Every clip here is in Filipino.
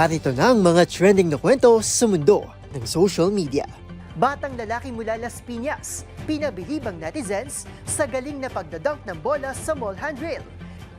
Narito na ang mga trending na kwento sa mundo ng social media. Batang lalaki mula Las Piñas, pinabilibang netizens sa galing na pagdadunk ng bola sa mall handrail.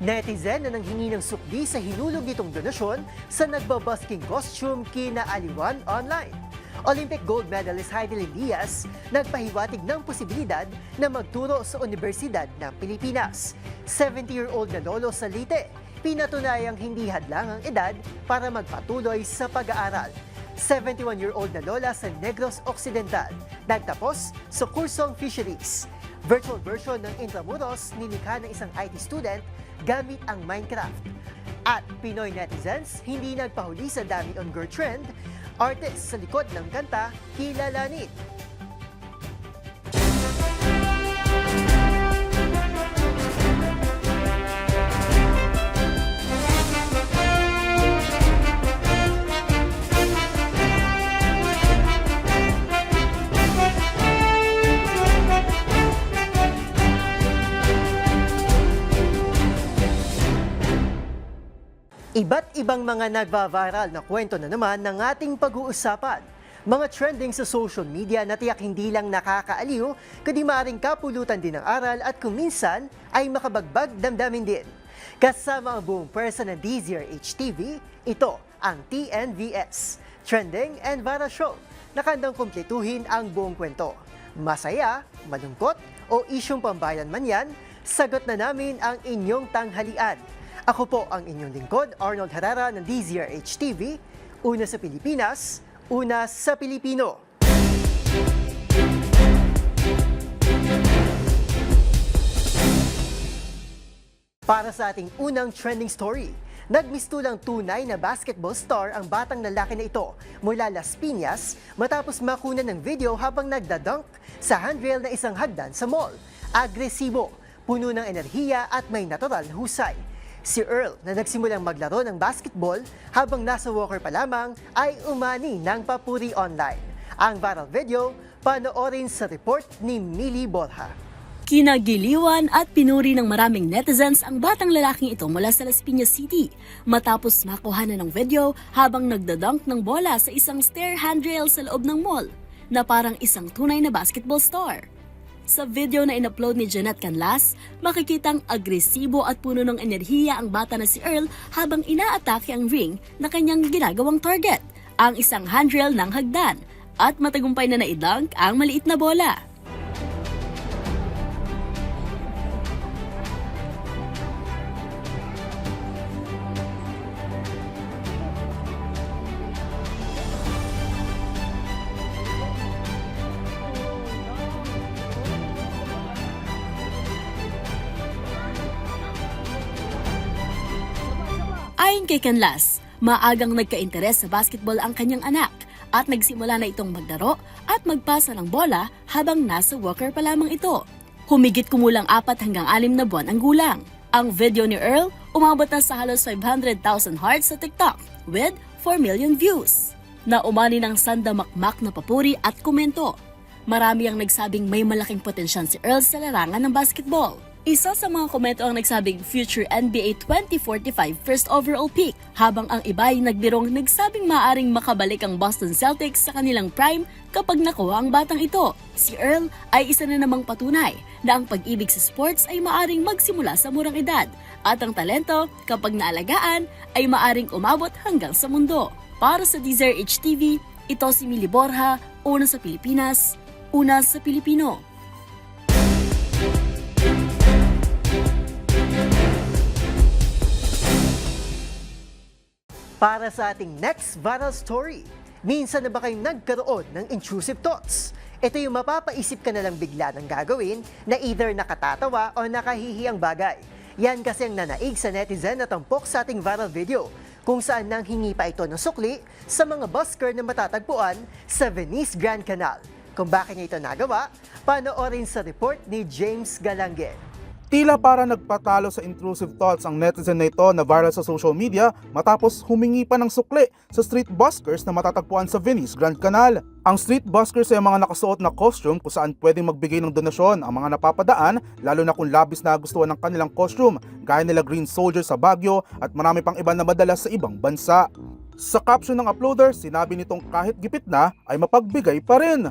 Netizen na nanghingi ng sukli sa hinulog nitong donasyon sa nagbabasking costume kina Aliwan online. Olympic gold medalist Heidi Diaz nagpahiwatig ng posibilidad na magturo sa Universidad ng Pilipinas. 70-year-old na lolo sa Leyte, pinatunayang hindi hadlang ang edad para magpatuloy sa pag-aaral. 71-year-old na lola sa Negros Occidental, nagtapos sa kursong fisheries. Virtual version ng Intramuros nilikha ng isang IT student gamit ang Minecraft. At Pinoy netizens hindi nagpahuli sa dami on girl trend, artist sa likod ng kanta kilalanin. Ibang mga nagva-viral na kwento na naman ng ating pag-uusapan. Mga trending sa social media na tiyak hindi lang nakakaaliw, kundi maaaring kapulutan din ng aral at kung minsan ay makabagbag damdamin din. Kasama ang buong person ng DZRH TV, ito ang TNVS, Trending and Viral Show. Nakandang kumpletuhin ang buong kwento. Masaya, malungkot o isyong pambayan man yan, sagot na namin ang inyong tanghalian. Ako po ang inyong lingkod, Arnold Herrera ng DZRH TV. Una sa Pilipinas, una sa Pilipino. Para sa ating unang trending story, nagmistulang tunay na basketball star ang batang lalaki na ito mula Las Piñas matapos makunan ng video habang nagdadunk sa handrail na isang hagdan sa mall. Agresibo, puno ng enerhiya at may natural na husay. Si Earl na nagsimulang maglaro ng basketball habang nasa walker pa lamang ay umani ng papuri online. Ang viral video, panoorin sa report ni Millie Borja. Kinagiliwan at pinuri ng maraming netizens ang batang lalaking ito mula sa Las Piñas City matapos makuha na ng video habang nagdadunk ng bola sa isang stair handrail sa loob ng mall na parang isang tunay na basketball star. Sa video na inupload ni Janet Canlas, makikitang agresibo at puno ng enerhiya ang bata na si Earl habang inaatake ang ring na kanyang ginagawang target, ang isang handrail ng hagdan, at matagumpay na naidunk ang maliit na bola. Ayon kay Canlas, maagang nagka-interes sa basketball ang kanyang anak at nagsimula na itong maglaro at magpasa ng bola habang nasa walker pa lamang ito. Humigit kumulang apat hanggang alim na buwan ang gulang. Ang video ni Earl umabot na sa halos 500,000 hearts sa TikTok with 4 million views. Na umani ng sandamakmak na papuri at komento. Marami ang nagsabing may malaking potensyal si Earl sa larangan ng basketball. Isa sa mga komento ang nagsabing future NBA 2045 first overall pick, habang ang iba ay nagbirong nagsabing maaring makabalik ang Boston Celtics sa kanilang prime kapag nakuha ang batang ito. Si Earl ay isa na namang patunay na ang pag-ibig sa sports ay maaring magsimula sa murang edad at ang talento kapag naalagaan ay maaring umabot hanggang sa mundo. Para sa Deezer HTV, ito si Mili Borja, una sa Pilipinas, una sa Pilipino. Para sa ating next viral story, minsan na ba kayong nagkaroon ng intrusive thoughts? Ito yung mapapaisip ka na lang bigla ng gagawin na either nakatatawa o nakahihiyang bagay. Yan kasi ang nanaig sa netizen na tampok sa ating viral video kung saan nang hingi pa ito ng sukli sa mga busker na matatagpuan sa Venice Grand Canal. Kung bakit niya ito nagawa, panoorin sa report ni James Galangue. Tila para nagpatalo sa intrusive thoughts ang netizen na ito na viral sa social media matapos humingi pa ng sukli sa street buskers na matatagpuan sa Venice Grand Canal. Ang street buskers ay mga nakasuot na costume kung saan pwedeng magbigay ng donasyon ang mga napapadaan lalo na kung labis na gustuhan ng kanilang costume gaya nila Green Soldier sa Baguio at marami pang iba na madalas sa ibang bansa. Sa caption ng uploader, sinabi nitong kahit gipit na ay mapagbigay pa rin.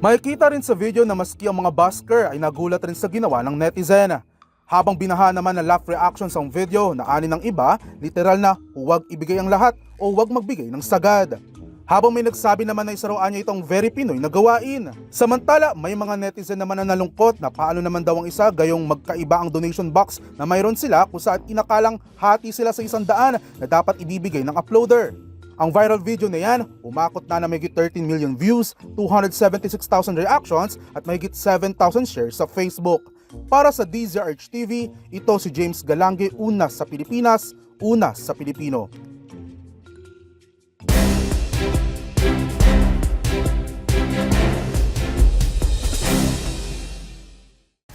Makikita rin sa video na maski ang mga busker ay nagulat rin sa ginawa ng netizen. Habang binaha naman ng laugh reactions ang video na ani ng iba, literal na huwag ibigay ang lahat o huwag magbigay ng sagad. Habang may nagsabi naman na isa raw niya itong very Pinoy na gawain. Samantala, may mga netizen naman na nalungkot na paano naman daw ang isa gayong magkaiba ang donation box na mayroon sila kung saan inakalang hati sila sa isang daan na dapat ibibigay ng uploader. Ang viral video na yan, umakot na na mahigit 13 million views, 276,000 reactions at mahigit 7,000 shares sa Facebook. Para sa DZRH TV, ito si James Galange, una sa Pilipinas, una sa Pilipino.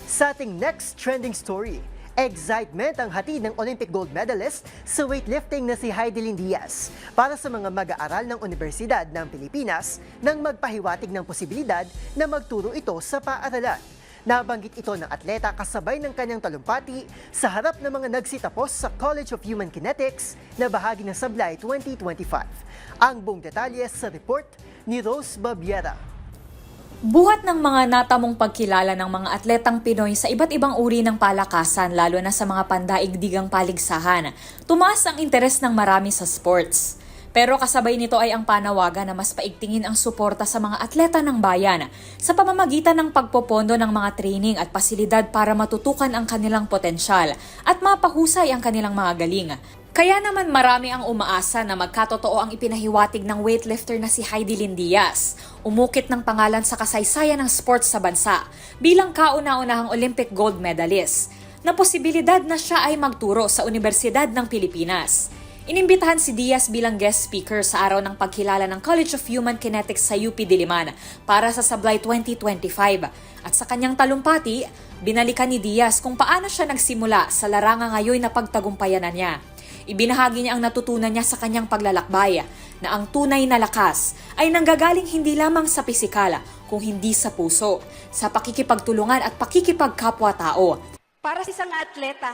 Sa ating next trending story, excitement ang hatid ng Olympic gold medalist sa weightlifting na si Heidelin Diaz para sa mga mag-aaral ng Universidad ng Pilipinas nang magpahiwatig ng posibilidad na magturo ito sa paaralan. Nabanggit ito ng atleta kasabay ng kanyang talumpati sa harap ng mga nagsitapos sa College of Human Kinetics na bahagi ng Sablay 2025. Ang buong detalye sa report ni Rose Babiera. Buhat ng mga natamong pagkilala ng mga atletang Pinoy sa iba't ibang uri ng palakasan lalo na sa mga pandaigdigang paligsahan, tumaas ang interes ng marami sa sports. Pero kasabay nito ay ang panawagan na mas paigtingin ang suporta sa mga atleta ng bayan sa pamamagitan ng pagpopondo ng mga training at pasilidad para matutukan ang kanilang potensyal at mapahusay ang kanilang mga galing. Kaya naman marami ang umaasa na magkatotoo ang ipinahiwatig ng weightlifter na si Heidi Lynn Diaz. Umukit ng pangalan sa kasaysayan ng sports sa bansa bilang kauna-unahang Olympic gold medalist na posibilidad na siya ay magturo sa Universidad ng Pilipinas. Inimbitahan si Diaz bilang guest speaker sa araw ng pagkilala ng College of Human Kinetics sa UP Diliman para sa Sablay 2025. At sa kanyang talumpati, binalikan ni Diaz kung paano siya nagsimula sa larangan ngayon na pagtagumpayanan niya. Ibinahagi niya ang natutunan niya sa kanyang paglalakbay na ang tunay na lakas ay nanggagaling hindi lamang sa pisikal kung hindi sa puso, sa pakikipagtulungan at pakikipagkapwa-tao. Para sa isang atleta,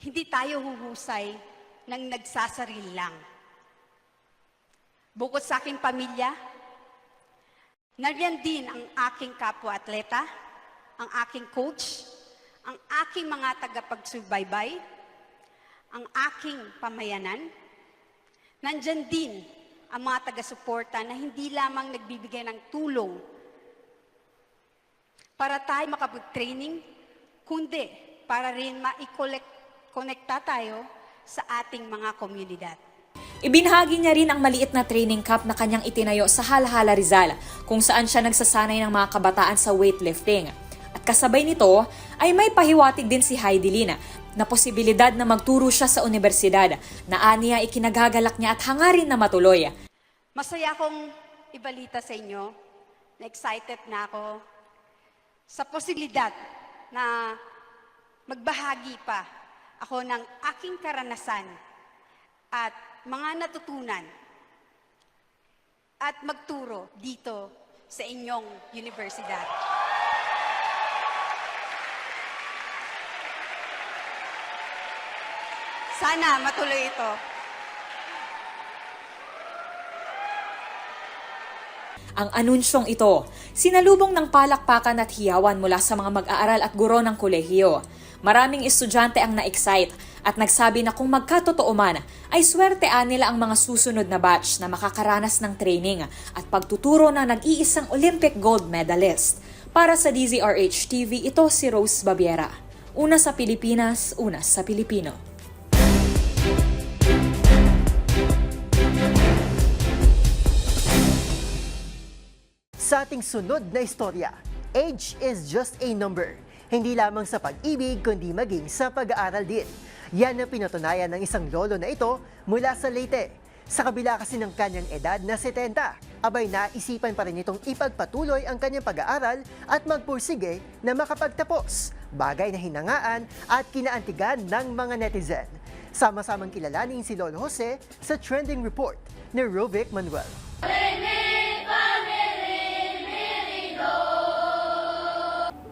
hindi tayo huhusay ng nagsasarili lang. Bukod sa aking pamilya, nariyan din ang aking kapwa-atleta, ang aking coach, ang aking mga tagapagsubaybay, ang aking pamayanan. Nandyan din ang mga taga-suporta na hindi lamang nagbibigay ng tulong para tayo makapag-training, kundi para rin ma-connecta tayo sa ating mga komunidad. Ibinahagi niya rin ang maliit na training camp na kanyang itinayo sa Halhala Rizal kung saan siya nagsasanay ng mga kabataan sa weightlifting. Kasabay nito ay may pahiwatig din si Heidi Lina na posibilidad na magturo siya sa universidad na aniya ikinagagalak niya at hangarin na matuloy. Masaya akong ibalita sa inyo na excited na ako sa posibilidad na magbahagi pa ako ng aking karanasan at mga natutunan at magturo dito sa inyong universidad. Sana matuloy ito. Ang anunsyong ito, sinalubong ng palakpakan at hiyawan mula sa mga mag-aaral at guro ng kolehiyo. Maraming estudyante ang na-excite at nagsabi na kung magkatotoo man, ay swertean nila ang mga susunod na batch na makakaranas ng training at pagtuturo ng nag-iisang Olympic gold medalist. Para sa DZRH TV, ito si Rose Babiera. Una sa Pilipinas, una sa Pilipino. Ating sunod na istorya, age is just a number. Hindi lamang sa pag-ibig, kundi maging sa pag-aaral din. Yan ang pinatunayan ng isang lolo na ito mula sa Leyte. Sa kabila kasi ng kanyang edad na 70, abay naisipan pa rin itong ipagpatuloy ang kanyang pag-aaral at magpursige na makapagtapos. Bagay na hinangaan at kinaantigan ng mga netizen. Sama-samang kilalanin si Lolo Jose sa trending report ni Rovic Manuel. Rinig,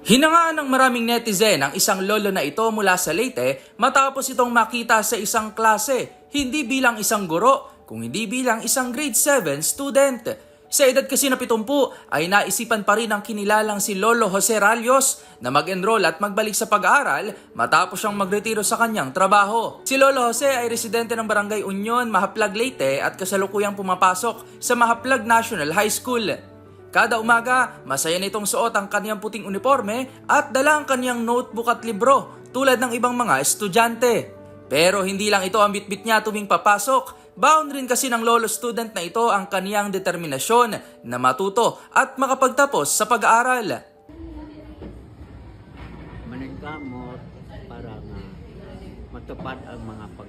Hinangaan ng maraming netizen ang isang lolo na ito mula sa Leyte matapos itong makita sa isang klase, hindi bilang isang guro, kung hindi bilang isang grade 7 student. Sa edad kasi na 70 ay naisipan pa rin ang kinilalang si Lolo Jose Ralios na mag-enroll at magbalik sa pag-aaral matapos siyang magretiro sa kanyang trabaho. Si Lolo Jose ay residente ng Barangay Union, Mahaplag, Leyte at kasalukuyang pumapasok sa Mahaplag National High School. Kada umaga, masaya nitong suot ang kanyang puting uniforme at dala ang kanyang notebook at libro tulad ng ibang mga estudyante. Pero hindi lang ito ang bitbit niya tuwing papasok. Bound rin kasi ng lolo student na ito ang kaniyang determinasyon na matuto at makapagtapos sa pag-aaral. maningkamot para nga matupad ang mga buhay.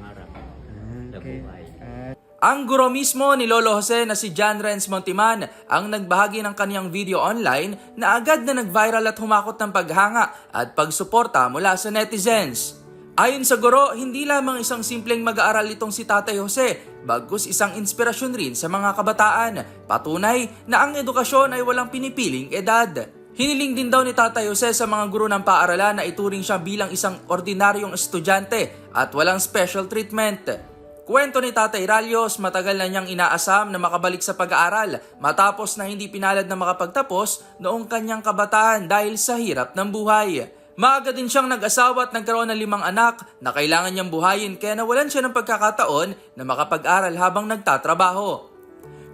Ang guro mismo ni Lolo Jose na si John Renz Montiman ang nagbahagi ng kaniyang video online na agad na nag-viral at humakot ng paghanga at pagsuporta mula sa netizens. Ayon sa guro, hindi lamang isang simpleng mag-aaral itong si Tatay Jose, bagkus isang inspirasyon rin sa mga kabataan. Patunay na ang edukasyon ay walang pinipiling edad. Hiniling din daw ni Tatay Jose sa mga guro ng paaralan na ituring siya bilang isang ordinaryong estudyante at walang special treatment. Kwento ni Tatay Ralios, matagal na niyang inaasam na makabalik sa pag-aaral matapos na hindi pinalad na makapagtapos noong kanyang kabataan dahil sa hirap ng buhay. Maaga din siyang nag-asawa at nagkaroon ng limang anak na kailangan niyang buhayin kaya nawalan siya ng pagkakataon na makapag-aral habang nagtatrabaho.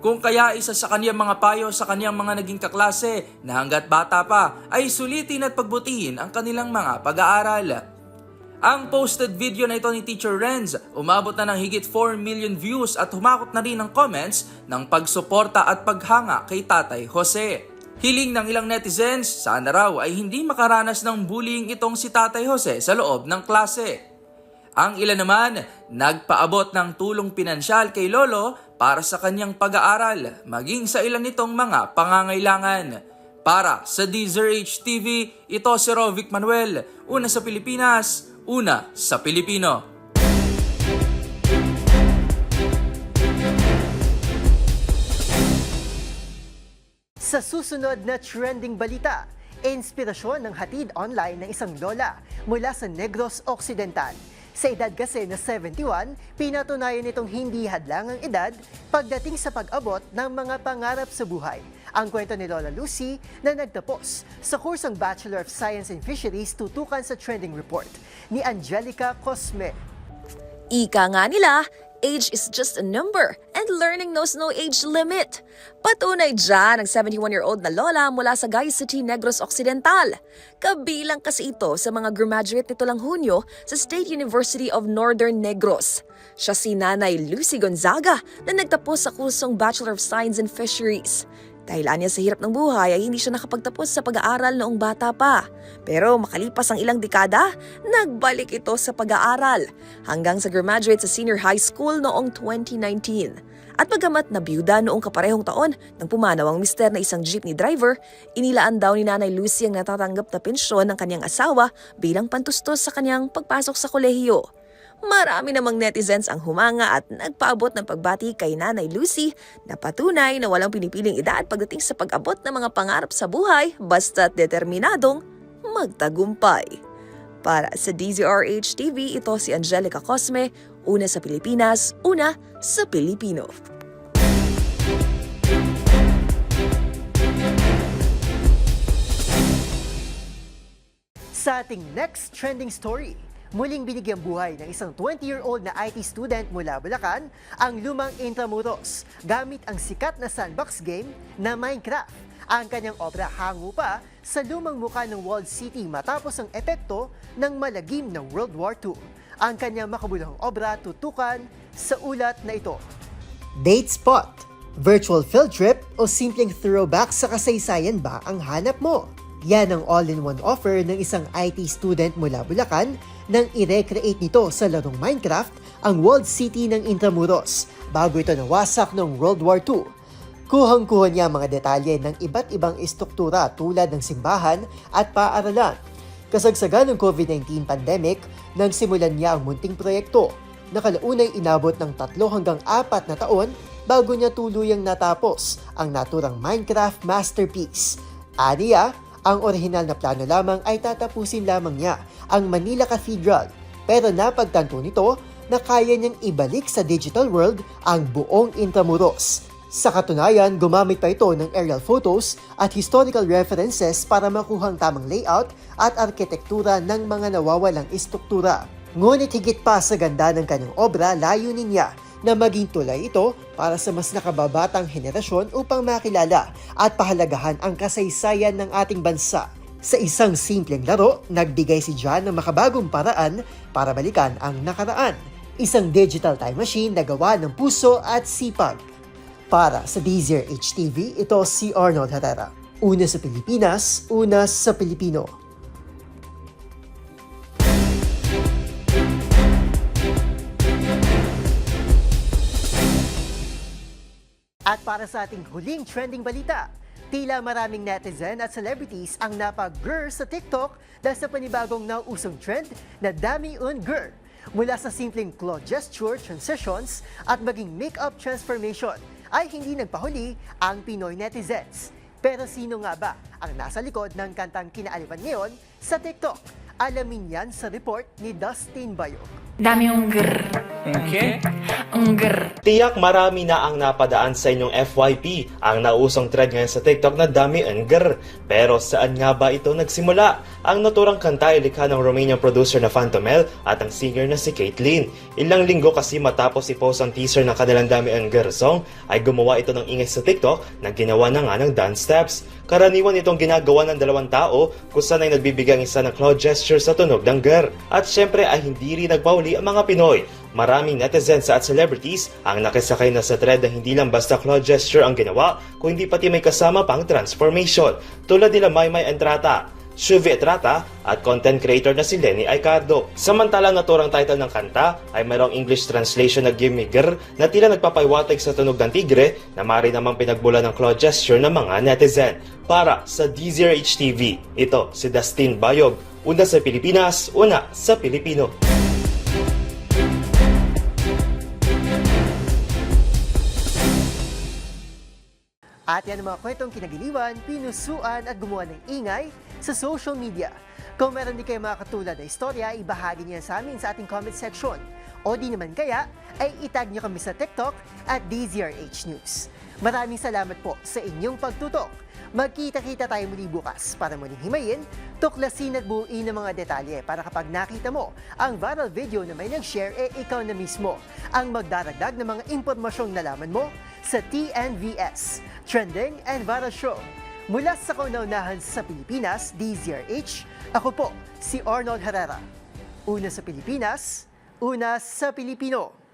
Kung kaya isa sa kaniyang mga payo sa kaniyang mga naging kaklase na hanggat bata pa ay sulitin at pagbutihin ang kanilang mga pag-aaral. Ang posted video na ito ni Teacher Renz umabot na ng higit 4 million views at humakot na rin ng comments ng pagsuporta at paghanga kay Tatay Jose. Hiling ng ilang netizens, sana raw ay hindi makaranas ng bullying itong si Tatay Jose sa loob ng klase. Ang ilan naman, nagpaabot ng tulong pinansyal kay Lolo para sa kanyang pag-aaral, maging sa ilan nitong mga pangangailangan. Para sa DZRH TV, ito si Rovic Manuel, una sa Pilipinas, una sa Pilipino. Sa susunod na trending balita, inspirasyon ng hatid online ng isang lola mula sa Negros Occidental. Sa edad kasi na 71, pinatunayan nitong hindi hadlang ang edad pagdating sa pag-abot ng mga pangarap sa buhay. Ang kwento ni Lola Lucy na nagtapos sa kursong Bachelor of Science in Fisheries tutukan sa trending report ni Angelica Cosme. Ika nga nila, age is just a number and learning knows no age limit. Patunay dyan ang 71-year-old na lola mula sa Guy City, Negros Occidental. Kabilang kasi ito sa mga graduate nito lang Hunyo sa State University of Northern Negros. Siya si Nanay Lucy Gonzaga na nagtapos sa kursong Bachelor of Science in Fisheries. Dahil anya sa hirap ng buhay ay hindi siya nakapagtapos sa pag-aaral noong bata pa. Pero makalipas ang ilang dekada, nagbalik ito sa pag-aaral hanggang sa graduate sa senior high school noong 2019. At pagamat na byuda noong kaparehong taon nang pumanaw ang mister na isang jeepney driver, inilaan daw ni Nanay Lucy ang natatanggap na pensyon ng kanyang asawa bilang pantustos sa kanyang pagpasok sa kolehiyo. Marami namang netizens ang humanga at nagpaabot ng pagbati kay Nanay Lucy na patunay na walang pinipiling edad pagdating sa pag-abot ng mga pangarap sa buhay basta't determinadong magtagumpay. Para sa DZRH TV, ito si Angelica Cosme, una sa Pilipinas, una sa Pilipino. Sa ating next trending story, muling binigyang buhay ng isang 20-year-old na IT student mula Bulacan ang lumang Intramuros gamit ang sikat na sandbox game na Minecraft. Ang kanyang obra hango pa sa lumang muka ng walled city matapos ang epekto ng malagim ng World War II. Ang kanyang makabulong obra tutukan sa ulat na ito. Date spot, virtual field trip o simpleng throwback sa kasaysayan ba ang hanap mo? Yan ang all-in-one offer ng isang IT student mula Bulacan nang i-recreate nito sa larong Minecraft ang walled city ng Intramuros bago ito nawasak noong World War II. Kuhang-kuha niya mga detalye ng iba't ibang istruktura tulad ng simbahan at paaralan. Kasagsagan ng COVID-19 pandemic, nang simulan niya ang munting proyekto na kalaunay inabot ng tatlo hanggang apat na taon bago niya tuluyang natapos ang naturang Minecraft masterpiece. Aniya, Ang orihinal na plano lamang ay tatapusin lamang niya ang Manila Cathedral pero napagtanto nito na kaya niyang ibalik sa digital world ang buong Intramuros. Sa katunayan, gumamit pa ito ng aerial photos at historical references para makuhang tamang layout at arkitektura ng mga nawawalang istruktura. Ngunit higit pa sa ganda ng kanyang obra, layunin niya na maging tulay ito para sa mas nakababatang henerasyon upang makilala at pahalagahan ang kasaysayan ng ating bansa. Sa isang simpleng laro, nagbigay si John ng makabagong paraan para balikan ang nakaraan. Isang digital time machine na gawa ng puso at sipag. Para sa Deezer HTV, ito si Arnold Herrera. Una sa Pilipinas, una sa Pilipino. At para sa ating huling trending balita, tila maraming netizen at celebrities ang napag-gur sa TikTok dahil sa panibagong nauusong trend na Dami Un Gur. Mula sa simpleng claw gesture transitions at maging makeup transformation ay hindi nagpahuli ang Pinoy netizens. Pero sino nga ba ang nasa likod ng kantang kinaaliwan ngayon sa TikTok? Alamin yan sa report ni Dustin Bayog. Dami yung grr. Okay? Ang grr. Tiyak marami na ang napadaan sa inyong FYP ang nausong trend ngayon sa TikTok na dami ang grr. Pero saan nga ba ito nagsimula? Ang naturang kanta ay likha ng Romanian producer na Fantomel at ang singer na si Caitlyn. Ilang linggo kasi matapos i-post ang teaser ng kanilang dami ang grr song ay gumawa ito ng ingay sa TikTok na ginawa na nga ng dance steps. Karaniwan itong ginagawa ng dalawang tao kung saan ay nagbibigay ang isa ng claw gesture sa tunog ng grr. At syempre ay hindi rin nagpauli ang mga Pinoy. Maraming netizens at celebrities ang nakisakay na sa thread na hindi lang basta claw gesture ang ginawa, kundi pati may kasama pang transformation. Tulad nila Maymay Entrata, Shuvi Etrata at content creator na si Lenny Aicardo. Samantalang naturang title ng kanta ay mayroong English translation na Girl na tila nagpapaiwatig sa tunog ng tigre na mari namang pinagbula ng claw gesture ng mga netizen. Para sa DZRH TV, ito si Dustin Bayog. Una sa Pilipinas, una sa Pilipino. At yan ang mga kwentong kinagiliwan, pinusuan at gumawa ng ingay sa social media. Kung meron din kayo mga katulad na istorya, ibahagi niyo yan sa amin sa ating comment section. O di naman kaya, ay itag niyo kami sa TikTok at DZRH News. Maraming salamat po sa inyong pagtutok. Magkita-kita tayo muli bukas para muling himayin, tuklasin at buuin ng mga detalye para kapag nakita mo ang viral video na may nag-share, eh ikaw na mismo ang magdaragdag ng mga impormasyong nalaman mo sa TNVS, Trending and Viral Show. Mula sa kaunaunahan sa Pilipinas, DZRH, ako po si Arnold Herrera. Una sa Pilipinas, una sa Pilipino.